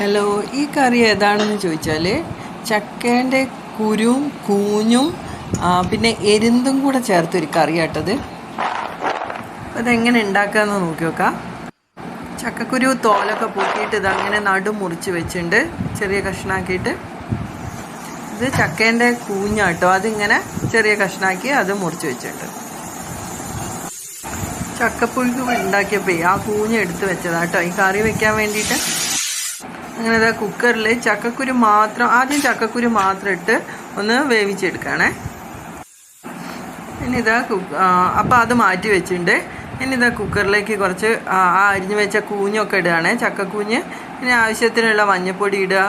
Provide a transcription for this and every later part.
Hello ഈ കറി ഏതാണെന്ന് ചോദിച്ചാൽ ചക്കേന്റെ കുരും കൂഞ്ഞും പിന്നെ എരുന്തും കൂടെ ചേർത്തൊരു കറി ആട്ടത് അതെങ്ങനെ ഉണ്ടാക്കാമെന്ന് നോക്കി നോക്കാം. ചക്കക്കുരു തോലൊക്കെ പൂക്കിയിട്ട് ഇതങ്ങനെ നടു മുറിച്ച് വെച്ചിട്ടുണ്ട് ചെറിയ കഷ്ണാക്കിയിട്ട്. ഇത് ചക്കേന്റെ കൂഞ്ഞാട്ടോ അതിങ്ങനെ ചെറിയ കഷ്ണാക്കി അത് മുറിച്ച് വെച്ചിട്ടുണ്ട് ചക്കപ്പുഴുക്ക് ഉണ്ടാക്കിയപ്പോൾ ആ കൂഞ്ഞ് എടുത്ത് വെച്ചതാട്ടോ ഈ കറി വെക്കാൻ വേണ്ടിയിട്ട്. അങ്ങനെ ഇതാ കുക്കറിൽ ചക്കക്കുരു മാത്രം ആദ്യം ചക്കക്കുരു മാത്രം ഇട്ട് ഒന്ന് വേവിച്ചെടുക്കണേ. ഇനി ഇതാ കുക്ക് അപ്പം അത് മാറ്റി വെച്ചിട്ടുണ്ട്. ഇനി ഇതാ കുക്കറിലേക്ക് കുറച്ച് ആ ആ അരിഞ്ഞു വെച്ച കൂഞ്ഞൊക്കെ ഇടുകയാണേ ചക്കക്കൂഞ്ഞ്. ഇനി ആവശ്യത്തിനുള്ള മഞ്ഞൾപ്പൊടി ഇടുക.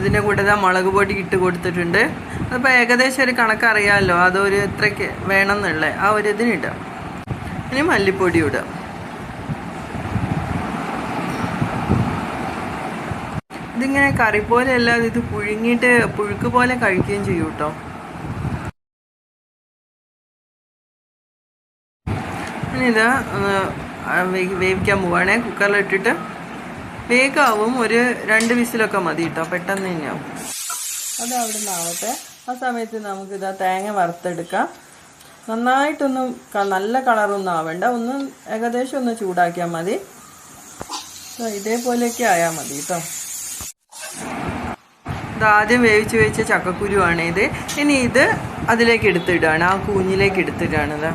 അതിന്റെ കൂടെ ഇതാ മുളക് പൊടി ഇട്ട് കൊടുത്തിട്ടുണ്ട്. അതിപ്പോൾ ഏകദേശം ഒരു കണക്കറിയാമല്ലോ അതൊരു ഇത്രയ്ക്ക് എന്നുള്ള ആ ഒരു ഇതിന് ഇടുക ഇനി മല്ലിപ്പൊടി ഇടാം. ഇതിങ്ങനെ കറി പോലെ അല്ലാതെ ഇത് പുഴുങ്ങിയിട്ട് പുഴുക്ക് പോലെ കഴിക്കുകയും ചെയ്യും കേട്ടോ ഇനി ഇത് വേവിക്കാൻ പോവുകയാണെ കുക്കറിലിട്ടിട്ട് വേഗാവും. ഒരു രണ്ട് വിസിലൊക്കെ മതി കേട്ടോ പെട്ടെന്ന് തന്നെയാവും. അത് അവിടെ നിന്നാവട്ടെ ആ സമയത്ത് നമുക്ക് ഇതാ തേങ്ങ വറുത്തെടുക്കാം. നന്നായിട്ടൊന്നും നല്ല കളറൊന്നും ആവണ്ട. ഒന്ന് ഏകദേശം ഒന്ന് ചൂടാക്കിയാൽ മതി. ഇതേപോലെയൊക്കെ ആയാൽ മതി കേട്ടോ ഇത് ആദ്യം വേവിച്ച് വേവിച്ച ചക്കക്കുരുവാണ് ഇത്. ഇനി ഇത് അതിലേക്ക് എടുത്തിടുകയാണ്. ആ കൂഞ്ഞിലേക്ക് എടുത്തിടുകയാണ് ഇത്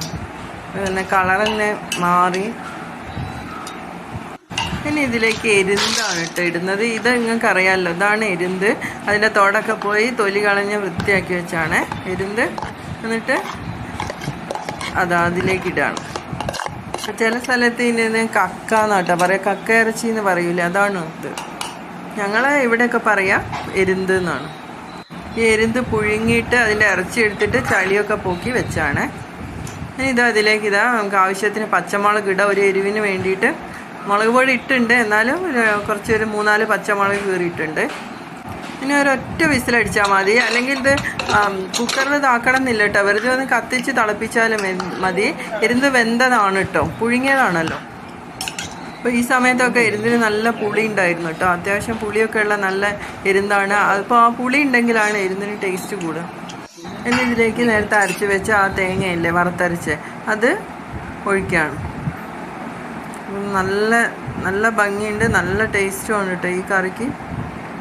പിന്നെ കളറന്നെ മാറി. ഇനി ഇതിലേക്ക് എരുന്താണ് കേട്ടോ ഇടുന്നത്. ഇത് നിങ്ങൾക്ക് അറിയാമല്ലോ ഇതാണ് എരുന്ത്. അതിന്റെ തോടൊക്കെ പോയി തൊലി കളഞ്ഞ് വൃത്തിയാക്കി വെച്ചാണ് എരുന്ത്. എന്നിട്ട് അതാ അതിലേക്ക് ഇടാണ്. ചില സ്ഥലത്ത് ഇതിന് കക്ക എന്നാട്ടോ പറയാം. കക്ക ഇറച്ചി എന്ന് പറയൂലേ അതാണ് ഇത്. ഞങ്ങൾ ഇവിടെയൊക്കെ പറയാം എരുന്ത് എന്നാണ്. ഈ എരുന്ത് പുഴുങ്ങിയിട്ട് അതിന്റെ ഇറച്ചി എടുത്തിട്ട് ചളിയൊക്കെ പോക്കി വെച്ചാണ്. ഇനി ഇതാ അതിലേക്ക് ഇതാ നമുക്ക് ആവശ്യത്തിന് പച്ചമുളക് ഇടാം. ഒരു എരിവിന് വേണ്ടിയിട്ട് മുളക് പൊടി ഇട്ടുണ്ട്. എന്നാലും കുറച്ച് ഒരു മൂന്നാൽ പച്ചമുളക് കീറിയിട്ടുണ്ട്. ഇനി ഒരൊറ്റ വിസിലടിച്ചാൽ മതി. അല്ലെങ്കിൽ ഇത് കുക്കറിൽ ഇതാക്കണം എന്നില്ല കേട്ടോ. വെറുതെ ഒന്ന് കത്തിച്ച് തിളപ്പിച്ചാലും മതി. ഇരുന്ന് വെന്തതാണ് കേട്ടോ. പുഴുങ്ങിയതാണല്ലോ. അപ്പോൾ ഈ സമയത്തൊക്കെ ഇരുന്നിന് നല്ല പുളി ഉണ്ടായിരുന്നു കേട്ടോ. അത്യാവശ്യം പുളിയൊക്കെ ഉള്ള നല്ല എരുന്താണ്. അപ്പോൾ ആ പുളി ഉണ്ടെങ്കിലാണ് ഇരുന്നിന് ടേസ്റ്റ് കൂടുക. ഇനി ഇതിലേക്ക് നേരത്തെ അരച്ച് വെച്ച ആ തേങ്ങയില്ലേ വറുത്തരച്ച്. അത് ഒഴിക്കുകയാണ്. നല്ല നല്ല ഭംഗിയുണ്ട്. നല്ല ടേസ്റ്റുമാണ് കേട്ടോ ഈ കറിക്ക്.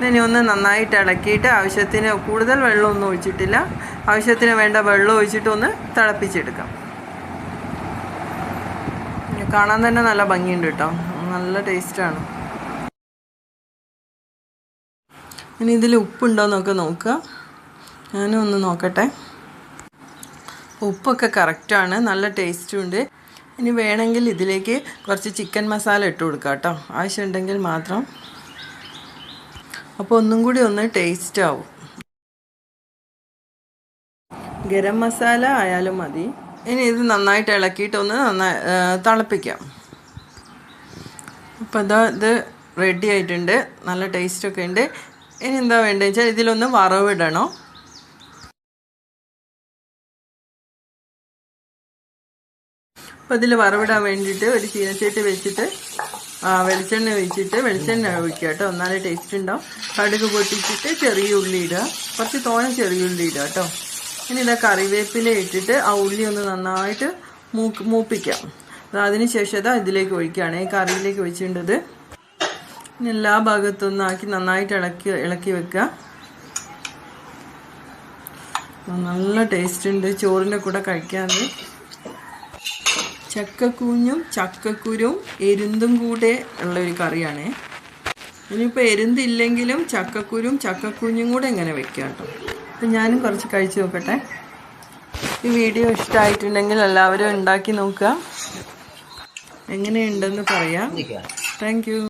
ഇനി ഒന്ന് നന്നായിട്ട് ഇളക്കിയിട്ട് ആവശ്യത്തിന് കൂടുതൽ വെള്ളമൊന്നും ഒഴിച്ചിട്ടില്ല. ആവശ്യത്തിന് വേണ്ട വെള്ളം ഒഴിച്ചിട്ട് ഒന്ന് തിളപ്പിച്ചെടുക്കാം. കാണാൻ തന്നെ നല്ല ഭംഗിയുണ്ട് കേട്ടോ നല്ല ടേസ്റ്റാണ് ഇനി ഇതിൽ ഉപ്പുണ്ടോയെന്നൊക്കെ നോക്കുക. ഞാനും ഒന്ന് നോക്കട്ടെ. ഉപ്പൊക്കെ കറക്റ്റാണ് നല്ല ടേസ്റ്റും ഉണ്ട്. ഇനി വേണമെങ്കിൽ ഇതിലേക്ക് കുറച്ച് ചിക്കൻ മസാല ഇട്ട് കൊടുക്കാം കേട്ടോ. ആവശ്യമുണ്ടെങ്കിൽ മാത്രം. അപ്പോൾ ഒന്നും കൂടി ഒന്ന് ടേസ്റ്റ് ആവും. ഗരം മസാല ആയാലും മതി. ഇനി ഇത് നന്നായിട്ട് ഇളക്കിയിട്ട് ഒന്ന് നന്നായി തിളപ്പിക്കാം. അപ്പോൾ ഇതാ ഇത് റെഡി ആയിട്ടുണ്ട്. നല്ല ടേസ്റ്റൊക്കെ ഉണ്ട്. ഇനി എന്താ വേണ്ടതെന്ന് വെച്ചാൽ ഇതിലൊന്ന് വറവിടണം. അപ്പോൾ ഇതിൽ വറവിടാൻ വേണ്ടിയിട്ട് ഒരു ചീനച്ചട്ടി വെച്ചിട്ട് വെളിച്ചെണ്ണ ഒഴിച്ചിട്ട് വെളിച്ചെണ്ണ ഒഴിക്കുക കേട്ടോ. എന്നാലേ ടേസ്റ്റ് ഉണ്ടാവും. കടുക് പൊട്ടിച്ചിട്ട് ചെറിയ ഉള്ളി ഇടുക. കുറച്ച് തോനെ ചെറിയ ഉള്ളി ഇടുക കേട്ടോ. ഇനി ഇതാ കറിവേപ്പില ഇട്ടിട്ട് ആ ഉള്ളി ഒന്ന് നന്നായിട്ട് മൂക്ക് മൂപ്പിക്കാം. അത് അതിന് ശേഷം ഇതാ ഇതിലേക്ക് ഒഴിക്കുകയാണ്. ഈ കറിയിലേക്ക് ഒഴിച്ചിട്ടുണ്ടത് ഇനി എല്ലാ ഭാഗത്തൊന്നാക്കി നന്നായിട്ട് ഇളക്കി ഇളക്കി വെക്കുക. നല്ല ടേസ്റ്റ് ഉണ്ട്. ചോറിന്റെ കൂടെ കഴിക്കാൻ ചക്കക്കൂഞ്ഞും ചക്കക്കുരും എരുന്തും കൂടെ ഉള്ള ഒരു കറിയാണ്. ഇനിയിപ്പോൾ എരുന്തില്ലെങ്കിലും ചക്കക്കുരും ചക്കക്കുഞ്ഞും കൂടെ ഇങ്ങനെ വെക്കാം കേട്ടോ. അപ്പം ഞാനും കുറച്ച് കഴിച്ച് നോക്കട്ടെ. ഈ വീഡിയോ ഇഷ്ടമായിട്ടുണ്ടെങ്കിൽ എല്ലാവരും ഉണ്ടാക്കി നോക്കുക. എങ്ങനെയുണ്ടെന്ന് പറയാം. Thank you